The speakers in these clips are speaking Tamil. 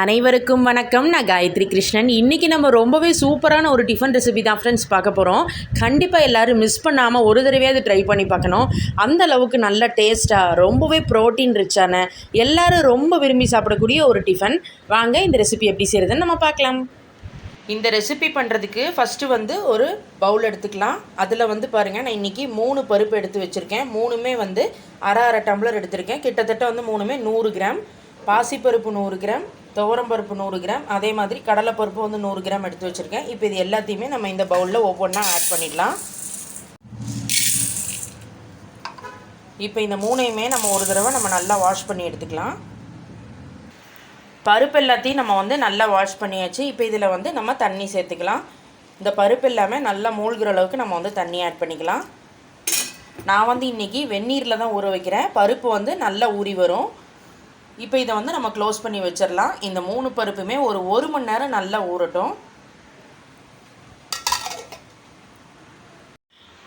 அனைவருக்கும் வணக்கம். நான் காயத்ரி கிருஷ்ணன். இன்றைக்கி நம்ம ரொம்பவே சூப்பரான ஒரு டிஃபன் ரெசிபி தான் ஃப்ரெண்ட்ஸ் பார்க்க போகிறோம் கண்டிப்பாக எல்லோரும் மிஸ் பண்ணாமல் ஒரு தடவையாவது ட்ரை பண்ணி பார்க்கணும். அந்த அளவுக்கு நல்ல டேஸ்ட்டாக ரொம்பவே ப்ரோட்டீன் ரிச்சான எல்லாரும் ரொம்ப விரும்பி சாப்பிடக்கூடிய ஒரு டிஃபன் வாங்க இந்த ரெசிபி எப்படி செய்கிறதுன்னு நம்ம பார்க்கலாம். இந்த ரெசிபி பண்ணுறதுக்கு ஃபஸ்ட்டு வந்து ஒரு பவுல் எடுத்துக்கலாம். அதில் வந்து பாருங்கள் நான் இன்றைக்கி மூணு பருப்பு எடுத்து வச்சுருக்கேன். மூணுமே வந்து அரை அரை டம்ளர் எடுத்திருக்கேன். கிட்டத்தட்ட வந்து மூணுமே நூறு கிராம். பாசிப்பருப்பு நூறு கிராம். துவரம்பருப்பு நூறு கிராம் அதே மாதிரி கடலைப்பருப்பு வந்து நூறு கிராம் எடுத்து வச்சுருக்கேன். இப்போ இது எல்லாத்தையுமே நம்ம இந்த பவுலில் ஒவ்வொன்றா ஆட் பண்ணிடலாம். இப்போ இந்த மூணையுமே நம்ம ஒரு தடவை நம்ம நல்லா வாஷ் பண்ணி எடுத்துக்கலாம். பருப்பு எல்லாத்தையும் நம்ம வந்து நல்லா வாஷ் பண்ணியாச்சு. இப்போ இதில் வந்து நம்ம தண்ணி சேர்த்துக்கலாம். இந்த பருப்பு எல்லாமே நல்லா மூழ்கிற அளவுக்கு நம்ம வந்து தண்ணி ஆட் பண்ணிக்கலாம். நான் வந்து இன்றைக்கி வெந்நீரில் தான் ஊற வைக்கிறேன். பருப்பு வந்து நல்லா ஊறி வரும். இப்போ இதை வந்து நம்ம க்ளோஸ் பண்ணி வச்சிடலாம் இந்த மூணு பருப்புமே ஒரு ஒரு மணி நேரம் நல்லா ஊறட்டும்.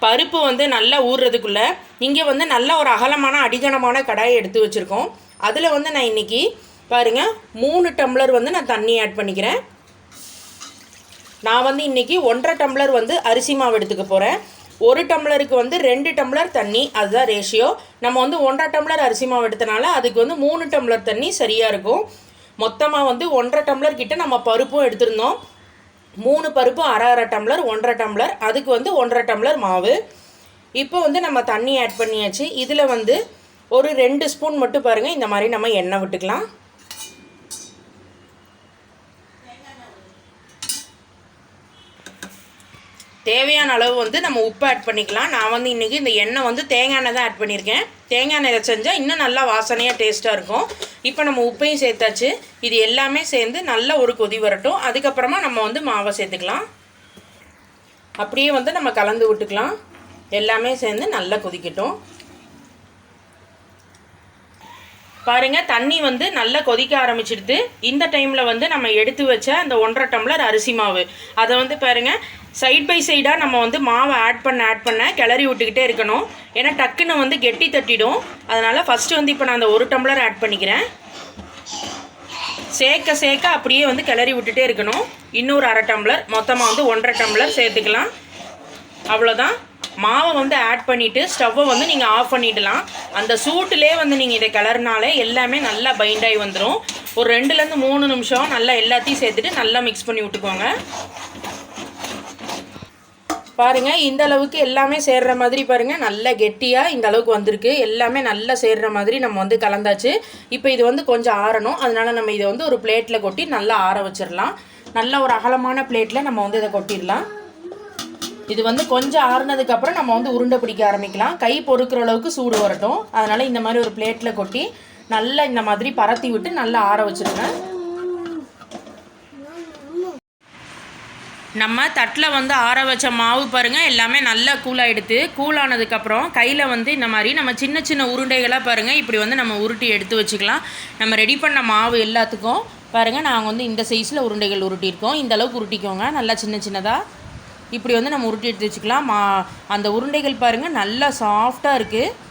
பருப்பு வந்து நல்லா ஊறுறதுக்குள்ளே இங்கே வந்து நல்ல ஒரு அகலமான அடிகனமான கடாயை எடுத்து வச்சுருக்கோம். அதில் வந்து நான் இன்றைக்கி பாருங்கள் மூணு டம்ளர் வந்து நான் தண்ணி ஆட் பண்ணிக்கிறேன். நான் வந்து இன்றைக்கி ஒன்றரை டம்ளர் வந்து அரிசி மாவு எடுத்துக்க போகிறேன் ஒரு டம்ளருக்கு வந்து ரெண்டு டம்ளர் தண்ணி அதுதான் ரேஷியோ நம்ம வந்து ஒன்றரை டம்ளர் அரிசி மாவு எடுத்தனால அதுக்கு வந்து மூணு டம்ளர் தண்ணி சரியாக இருக்கும். மொத்தமாக வந்து ஒன்றரை டம்ளர் கிட்ட நம்ம பருப்பும் எடுத்திருந்தோம். மூணு பருப்பு அரை அரை டம்ளர் ஒன்றரை டம்ளர். அதுக்கு வந்து ஒன்றரை டம்ளர் மாவு. இப்போ வந்து நம்ம தண்ணி ஆட் பண்ணியாச்சு. இதில் வந்து ஒரு ரெண்டு ஸ்பூன் மட்டும் பாருங்கள் இந்த மாதிரி நம்ம எண்ணெய் விட்டுக்கலாம். தேவையான அளவு வந்து நம்ம உப்பு ஆட் பண்ணிக்கலாம். நான் வந்து இன்றைக்கி இந்த எண்ணெய் வந்து தேங்காய் எண்ணெய் தான் ஆட் பண்ணியிருக்கேன். தேங்காய் எண்ணெய் செஞ்சால் இன்னும் நல்லா வாசனையாக டேஸ்ட்டாக இருக்கும். இப்போ நம்ம உப்பையும் சேர்த்தாச்சு. இது எல்லாமே சேர்ந்து நல்லா ஒரு கொதி வரட்டும். அதுக்கப்புறமா நம்ம வந்து மாவை சேர்த்துக்கலாம். அப்படியே வந்து நம்ம கலந்து விட்டுக்கலாம். எல்லாமே சேர்ந்து நல்லா கொதிக்கட்டும். பாருங்கள் தண்ணி வந்து நல்லா கொதிக்க ஆரம்பிச்சிடுது. இந்த டைமில் வந்து நம்ம எடுத்து வச்ச அந்த ஒன்றரை டம்ளர் அரிசி மாவு. அதை வந்து பாருங்கள் சைட் பை சைடாக நம்ம வந்து மாவை ஆட் பண்ண ஆட் பண்ண கிளறி விட்டுக்கிட்டே இருக்கணும். ஏன்னா டக்குன்னு வந்து கெட்டி தட்டிடும். அதனால் ஃபஸ்ட்டு வந்து இப்போ நான் அந்த ஒரு டம்ளர் ஆட் பண்ணிக்கிறேன். சேர்க்க சேர்க்க அப்படியே வந்து கிளறி விட்டுட்டே இருக்கணும். இன்னொரு அரை டம்ளர். மொத்தமாக வந்து ஒன்றரை டம்ளர் சேர்த்துக்கலாம். அவ்வளோதான் மாவை வந்து ஆட் பண்ணிவிட்டு ஸ்டவ்வை வந்து நீங்கள் ஆஃப் பண்ணிடலாம். அந்த சூட்டிலே வந்து நீங்கள் இதை கிளறினாலே எல்லாமே நல்லா பைண்ட் ஆகி வந்துடும் ஒரு ரெண்டுலேருந்து மூணு நிமிஷம் நல்லா எல்லாத்தையும் சேர்த்துட்டு நல்லா மிக்ஸ் பண்ணி விட்டுக்கோங்க. பாருங்கள் இந்த அளவுக்கு எல்லாமே சேர்ற மாதிரி பாருங்கள் நல்லா கெட்டியாக இந்த அளவுக்கு வந்திருக்கு. எல்லாமே நல்லா சேர்ற மாதிரி நம்ம வந்து கலந்தாச்சு. இப்போ இது வந்து கொஞ்சம் ஆறணும். அதனால் நம்ம இதை வந்து ஒரு பிளேட்டில் கொட்டி நல்லா ஆற வச்சிடலாம். நல்ல ஒரு அகலமான பிளேட்டில் நம்ம வந்து இதை கொட்டிடலாம். இது வந்து கொஞ்சம் ஆறுனதுக்கப்புறம் நம்ம வந்து உருண்டை பிடிக்க ஆரம்பிக்கலாம். கை பொறுக்கிற அளவுக்கு சூடு வரட்டும். அதனால் இந்த மாதிரி ஒரு பிளேட்டில் கொட்டி நல்லா இந்த மாதிரி பரத்தி விட்டு நல்லா ஆற வச்சுருங்க. நம்ம தட்டில் வந்து ஆற வச்ச மாவு பாருங்கள் எல்லாமே நல்லா கூலாகிடுது கூலானதுக்கப்புறம் கையில் வந்து இந்த மாதிரி நம்ம சின்ன சின்ன உருண்டைகளாக பாருங்கள் இப்படி வந்து நம்ம உருட்டி எடுத்து வச்சுக்கலாம். நம்ம ரெடி பண்ண மாவு எல்லாத்துக்கும் பாருங்கள் நாங்கள் வந்து இந்த சைஸில் உருண்டைகள் உருட்டியிருக்கோம். இந்த அளவுக்கு உருட்டிக்கோங்க நல்லா சின்ன சின்னதாக இப்படி வந்து நம்ம உருட்டி எடுத்து வச்சுக்கலாம். மா அந்த உருண்டைகள் பாருங்கள் நல்லா சாஃப்டாக இருக்குது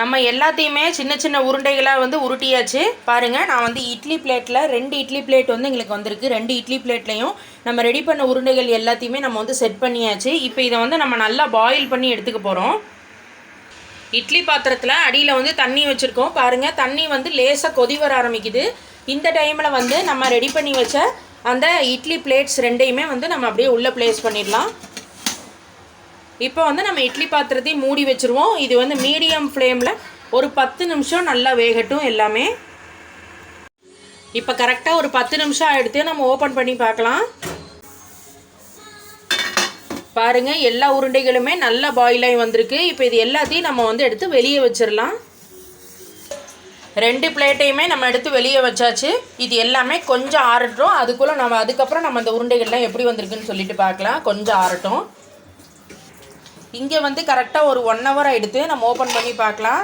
நம்ம எல்லாத்தையுமே சின்ன சின்ன உருண்டைகளாக வந்து உருட்டியாச்சு. பாருங்கள் நான் வந்து இட்லி பிளேட்டில் ரெண்டு இட்லி பிளேட் வந்து எங்களுக்கு வந்திருக்கு. ரெண்டு இட்லி பிளேட்லேயும் நம்ம ரெடி பண்ண உருண்டைகள் எல்லாத்தையுமே நம்ம வந்து செட் பண்ணியாச்சு. இப்போ இதை வந்து நம்ம நல்லா பாயில் பண்ணி எடுத்துக்க போகிறோம் இட்லி பாத்திரத்தில் அடியில் வந்து தண்ணி வச்சுருக்கோம். பாருங்கள் தண்ணி வந்து லேசாக கொதி வர ஆரம்பிக்குது. இந்த டைமில் வந்து நம்ம ரெடி பண்ணி வச்ச அந்த இட்லி பிளேட்ஸ் ரெண்டையுமே வந்து நம்ம அப்படியே உள்ளே ப்ளேஸ் பண்ணிடலாம். இப்போ வந்து நம்ம இட்லி பாத்திரத்தையும் மூடி வச்சுருவோம். இது வந்து மீடியம் ஃப்ளேமில் ஒரு பத்து நிமிஷம் நல்லா வேகட்டும் எல்லாமே. இப்போ கரெக்டாக ஒரு பத்து நிமிஷம் ஆகிடுத்து நம்ம ஓப்பன் பண்ணி பார்க்கலாம். பாருங்கள் எல்லா உருண்டைகளுமே நல்லா பாயில் ஆகி வந்திருக்கு. இப்போ இது எல்லாத்தையும் நம்ம வந்து எடுத்து வெளியே வச்சிடலாம். ரெண்டு பிளேட்டையுமே நம்ம எடுத்து வெளியே வச்சாச்சு. இது எல்லாமே கொஞ்சம் ஆறட்டும். அதுக்குள்ளே நம்ம அதுக்கப்புறம் நம்ம அந்த உருண்டைகள்லாம் எப்படி வந்திருக்குன்னு சொல்லிட்டு பார்க்கலாம். கொஞ்சம் ஆறட்டும். இங்கே வந்து கரெக்டாக ஒரு ஒன் ஹவர் எடுத்து நம்ம ஓப்பன் பண்ணி பார்க்கலாம்.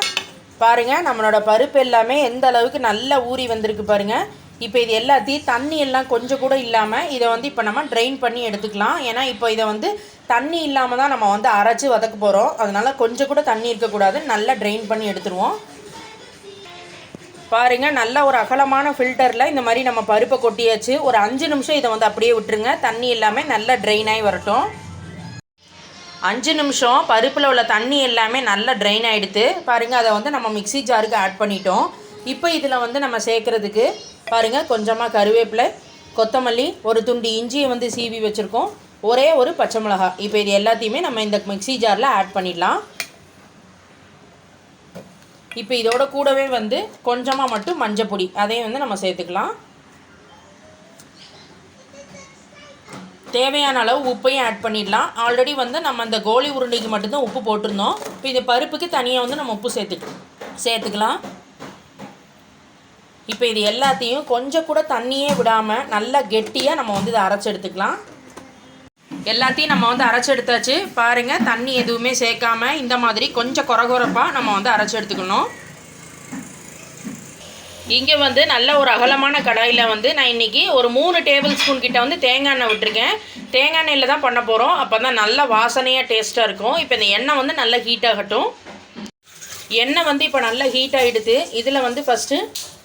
பாருங்கள் நம்மளோட பருப்பு எல்லாமே எந்த அளவுக்கு நல்லா ஊறி வந்திருக்கு பாருங்கள் இப்போ இது எல்லாத்தையும் தண்ணி எல்லாம் கொஞ்சம் கூட இல்லாமல் இதை வந்து இப்போ நம்ம ட்ரைன் பண்ணி எடுத்துக்கலாம். ஏன்னா இப்போ இதை வந்து தண்ணி இல்லாமல் தான் நம்ம வந்து அரைச்சி வதக்க போகிறோம் அதனால் கொஞ்சம் கூட தண்ணி இருக்கக்கூடாது நல்லா ட்ரெயின் பண்ணி எடுத்துருவோம். பாருங்கள் நல்ல ஒரு அகலமான ஃபில்டரில் இந்த மாதிரி நம்ம பருப்பை கொட்டியாச்சு. ஒரு அஞ்சு நிமிஷம் இதை வந்து அப்படியே விட்டுருங்க. தண்ணி எல்லாமே நல்லா ட்ரெயின் ஆகி வரட்டும். அஞ்சு நிமிஷம் பருப்பில் உள்ள தண்ணி எல்லாமே நல்லா ட்ரெயின் ஆகிடுது பாருங்கள் அதை வந்து நம்ம மிக்ஸி ஜாருக்கு ஆட் பண்ணிட்டோம். இப்போ இதில் வந்து நம்ம சேர்க்குறதுக்கு பாருங்கள் கொஞ்சமாக கருவேப்பிலை கொத்தமல்லி ஒரு துண்டு இஞ்சியை வந்து சீவி வச்சுருக்கோம். ஒரே ஒரு பச்சை மிளகா இப்போ இது எல்லாத்தையுமே நம்ம இந்த மிக்ஸி ஜாரில் ஆட் பண்ணிடலாம். இப்போ இதோட கூடவே வந்து கொஞ்சமாக மட்டும் மஞ்சள் பொடி. அதையும் வந்து நம்ம சேர்த்துக்கலாம். தேவையான அளவு உப்பையும் ஆட் பண்ணிடலாம். ஆல்ரெடி வந்து நம்ம அந்த கோலி உருண்டைக்கு மட்டும்தான் உப்பு போட்டிருந்தோம். இப்போ இந்த பருப்புக்கு தனியாக வந்து நம்ம உப்பு சேர்த்து சேர்த்துக்கலாம். இப்போ இது எல்லாத்தையும் கொஞ்சம் கூட தண்ணியே விடாமல் நல்லா கெட்டியாக நம்ம வந்து இதை அரைச்சி எடுத்துக்கலாம். எல்லாத்தையும் நம்ம வந்து அரைச்சி எடுத்தாச்சு. பாருங்கள் தண்ணி எதுவுமே சேர்க்காம இந்த மாதிரி கொஞ்சம் குறகுறப்பாக நம்ம வந்து அரைச்சி எடுத்துக்கணும். இங்கே வந்து நல்ல ஒரு அகலமான கடாயில் வந்து நான் இன்றைக்கி ஒரு மூணு டேபிள் ஸ்பூன் கிட்ட வந்து தேங்காய் எண்ணெய் விட்டுருக்கேன். தேங்காய் எண்ணெயில் தான் பண்ண போகிறோம் அப்போ தான் நல்ல வாசனையாக டேஸ்ட்டாக இருக்கும். இப்போ இந்த எண்ணெய் வந்து நல்லா ஹீட் ஆகட்டும். எண்ணெய் வந்து இப்போ நல்லா ஹீட் ஆகிடுது இதில் வந்து ஃபஸ்ட்டு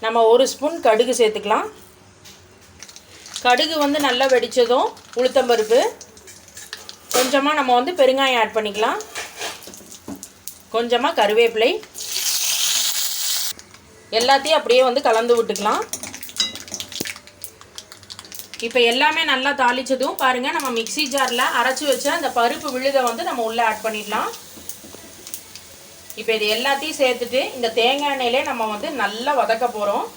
நம்ம ஒரு ஸ்பூன் கடுகு சேர்த்துக்கலாம். கடுகு வந்து நல்லா வெடித்ததும் உளுத்தம்பருப்பு. கொஞ்சமாக நம்ம வந்து பெருங்காயம் ஆட் பண்ணிக்கலாம். கொஞ்சமாக கருவேப்பிலை. எல்லாத்தையும் அப்படியே வந்து கலந்து விட்டுக்கலாம். இப்போ எல்லாமே நல்லா தாளித்ததும் பாருங்கள் நம்ம மிக்ஸி ஜாரில் அரைச்சி வச்ச அந்த பருப்பு விழுதை வந்து நம்ம உள்ளே ஆட் பண்ணிடலாம். இப்போ இது எல்லாத்தையும் சேர்த்துட்டு இந்த தேங்காய் எண்ணெயிலே நம்ம வந்து நல்லா வதக்க போகிறோம்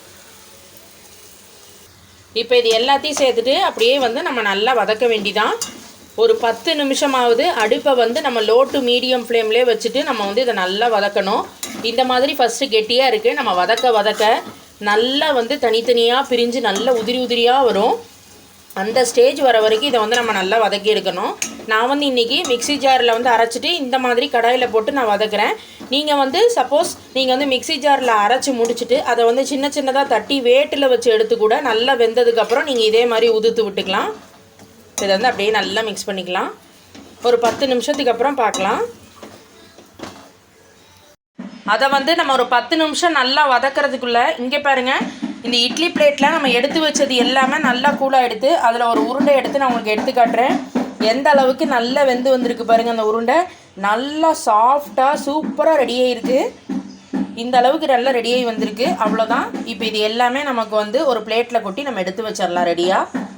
இப்போ இது எல்லாத்தையும் சேர்த்துட்டு அப்படியே வந்து நம்ம நல்லா வதக்க வேண்டிதான். ஒரு பத்து நிமிஷமாவது அடுப்பை வந்து நம்ம லோ டு மீடியம் ஃப்ளேம்லேயே வச்சுட்டு நம்ம வந்து இதை நல்லா வதக்கணும். இந்த மாதிரி ஃபஸ்ட்டு கெட்டியாக இருக்குது நம்ம வதக்க வதக்க நல்லா வந்து தனித்தனியாக பிரிஞ்சு நல்லா உதிரி உதிரியாக வரும். அந்த ஸ்டேஜ் வர வரைக்கும் இதை வந்து நம்ம நல்லா வதக்கி எடுக்கணும். நான் வந்து இன்றைக்கி மிக்ஸி ஜாரில் வந்து அரைச்சிட்டு இந்த மாதிரி கடாயில் போட்டு நான் வதக்குறேன். நீங்கள் வந்து சப்போஸ் நீங்கள் வந்து மிக்ஸி ஜாரில் அரைச்சி முடிச்சுட்டு அதை வந்து சின்ன சின்னதாக தட்டி வேட்டில் வச்சு எடுத்து கூட நல்லா வெந்ததுக்கப்புறம் நீங்கள் இதே மாதிரி உதுத்து விட்டுக்கலாம். இதை வந்து அப்படியே நல்லா மிக்ஸ் பண்ணிக்கலாம். ஒரு பத்து நிமிஷத்துக்கு அப்புறம் பார்க்கலாம். அதை வந்து நம்ம ஒரு பத்து நிமிஷம் நல்லா வதக்கிறதுக்குள்ளே இங்கே பாருங்கள் இந்த இட்லி பிளேட்டில் நம்ம எடுத்து வச்சது எல்லாமே நல்லா கூலாக எடுத்து அதில் ஒரு உருண்டை எடுத்து நான் உங்களுக்கு எடுத்து காட்டுறேன். எந்த அளவுக்கு நல்லா வெந்து வந்திருக்கு பாருங்கள் அந்த உருண்டை. நல்லா சாஃப்டாக சூப்பராக ரெடியாக இருக்குது இந்த அளவுக்கு நல்லா ரெடியாகி வந்திருக்கு. அவ்வளோதான் இப்போ இது எல்லாமே நமக்கு வந்து ஒரு பிளேட்டில் கொட்டி நம்ம எடுத்து வச்சிடலாம் ரெடியாக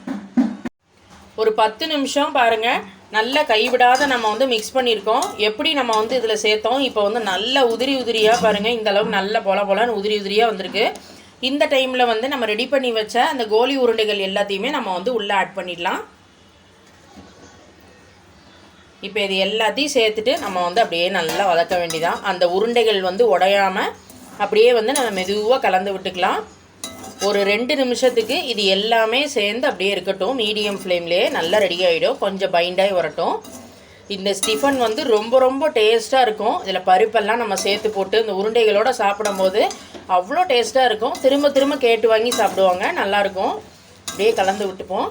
ஒரு பத்து நிமிஷம் பாருங்கள் நல்லா கைவிடாத நம்ம வந்து மிக்ஸ் பண்ணியிருக்கோம். எப்படி நம்ம வந்து இதில் சேர்த்தோம்? இப்போ வந்து நல்ல உதிரி உதிரியாக பாருங்கள் இந்த அளவுக்கு நல்ல பொல பொலன்னு உதிரி உதிரியாக வந்திருக்கு. இந்த டைமில் வந்து நம்ம ரெடி பண்ணி வச்ச அந்த கோலி உருண்டைகள் எல்லாத்தையுமே நம்ம வந்து உள்ளே ஆட் பண்ணிடலாம். இப்போ இது எல்லாத்தையும் சேர்த்துட்டு நம்ம வந்து அப்படியே நல்லா வதக்க வேண்டியதான் அந்த உருண்டைகள் வந்து உடையாமல் அப்படியே வந்து நம்ம மெதுவாக கலந்து விட்டுக்கலாம். ஒரு ரெண்டு நிமிஷத்துக்கு இது எல்லாமே சேர்ந்து அப்படியே இருக்கட்டும். மீடியம் ஃப்ளேம்லேயே நல்லா ரெடி ஆகிடும் கொஞ்சம் பைண்டாகி வரட்டும். இந்த ஸ்டிஃபன் வந்து ரொம்ப ரொம்ப டேஸ்ட்டாக இருக்கும். இதில் பருப்பெல்லாம் நம்ம சேர்த்து போட்டு இந்த உருண்டைகளோடு சாப்பிடும்போது அவ்வளோ டேஸ்ட்டாக இருக்கும். திரும்ப திரும்ப கேட்டு வாங்கி சாப்பிடுவாங்க. நல்லாயிருக்கும் அப்படியே கலந்து விட்டுப்போம்.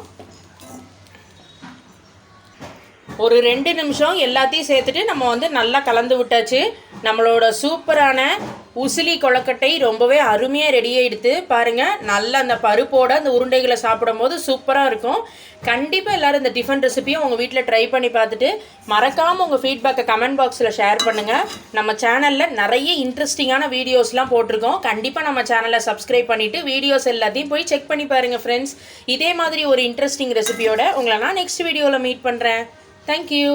ஒரு ரெண்டு நிமிஷம் எல்லாத்தையும் சேர்த்துட்டு நம்ம வந்து நல்லா கலந்து விட்டாச்சு. நம்மளோட சூப்பரான உசிலி கொழக்கட்டை ரொம்பவே அருமையாக ரெடி ஆகிடுது பாருங்கள் நல்ல அந்த பருப்போட அந்த உருண்டைகளை சாப்பிடும்போது சூப்பராக இருக்கும். கண்டிப்பாக எல்லோரும் இந்த டிஃபன் ரெசிபியும் உங்கள் வீட்டில் ட்ரை பண்ணி பார்த்துட்டு மறக்காமல் உங்கள் ஃபீட்பேக்கை கமெண்ட் பாக்ஸில் ஷேர் பண்ணுங்கள் நம்ம சேனலில் நிறைய இன்ட்ரெஸ்டிங்கான வீடியோஸ்லாம் போட்டிருக்கோம். கண்டிப்பாக நம்ம சேனலை சப்ஸ்கிரைப் பண்ணிவிட்டு வீடியோஸ் எல்லாத்தையும் போய் செக் பண்ணி பாருங்கள் ஃப்ரெண்ட்ஸ் இதே மாதிரி ஒரு இன்ட்ரெஸ்டிங் ரெசிபியோட உங்களை நான் நெக்ஸ்ட் வீடியோவில் மீட் பண்ணுறேன் தேங்க்யூ.